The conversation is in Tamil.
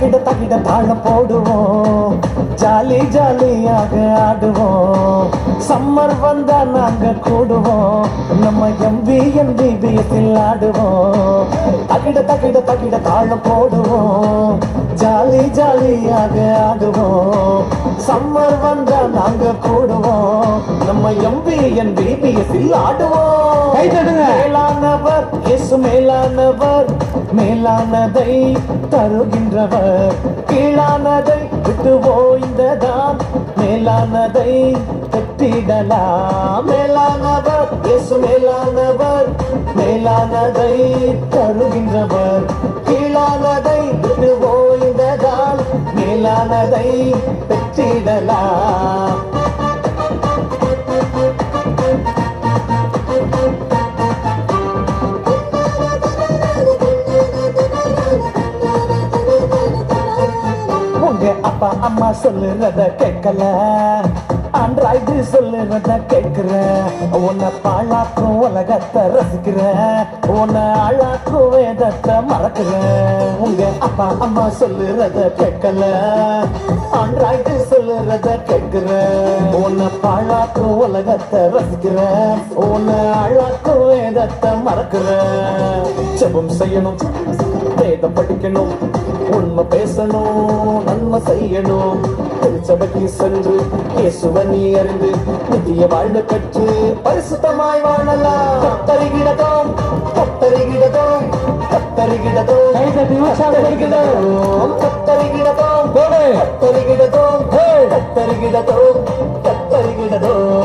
தகிட தகிட தாளம் போடுவோம். ஜாலி ஜாலியாக ஆடுவோம். சம்மர் வந்தா நாங்க கூடுவோம். நம்ம எம்பி எம்பி எம்பிபிஎஸ்ஸில் ஆடுவோம். தகிட தகிட தகிட தாளம் போடுவோம். ஜாலி ஜாலியாக ஆடுவோம். சம்மர் வந்தா நாங்க கூடுவோம். நம்ம எம்பி எம்பிபிஎஸ்ஸில் ஆடுவோம். கை தட்டுங்க. மேலானவர் இயேசு மேலானவர் மேலானதை தருகின்றவர். கீழானதை விட்டு ஓய்ந்ததாம் மேலானதை பெற்றிடலாம் மேலானவர் இயேசு மேலானவர் மேலானதை தருகின்றவர். கீழானதை விட்டு ஓய்ந்ததால் மேலானதை பெற்றிடலாம் அப்பா அம்மா சொல்லுறத கேட்கல. ஆண்ட்ராய்டு சொல்லுறத கேட்கிற. உன்னை பாழாக்கும் உலகத்தை ரசிக்கிற. உன்னை ஆளாக்கும் வேதத்தை மறக்கிற. உங்க அப்பா அம்மா சொல்லுறத கேட்கல. ஆண்ட்ராய்டு சொல்லுறத கேட்கிற. உன்னை பாழாக்கும் உலகத்தை ரசிக்கிற. உன்னை ஆளாக்கும் வேதத்தை மறக்கிற. ஜெபம் செய்யணும் வேதம் படிக்கணும். உண்மை பேசணும் நன்மை செய்யணும் திருச்சபைக்கு சென்று இயேசுவை நீ அறிந்து நித்திய வாழ்வு பெற்று பரிசுத்தமாய் வாழலாம் கத்தரிகிடதோம் கத்தரிகிடதோம் கத்தரிகிடதோம். கத்தரிகிடதோம் போடு. கத்தரிகிடதோம் கத்தரிகிடதோம் கத்தரிகிடதோம்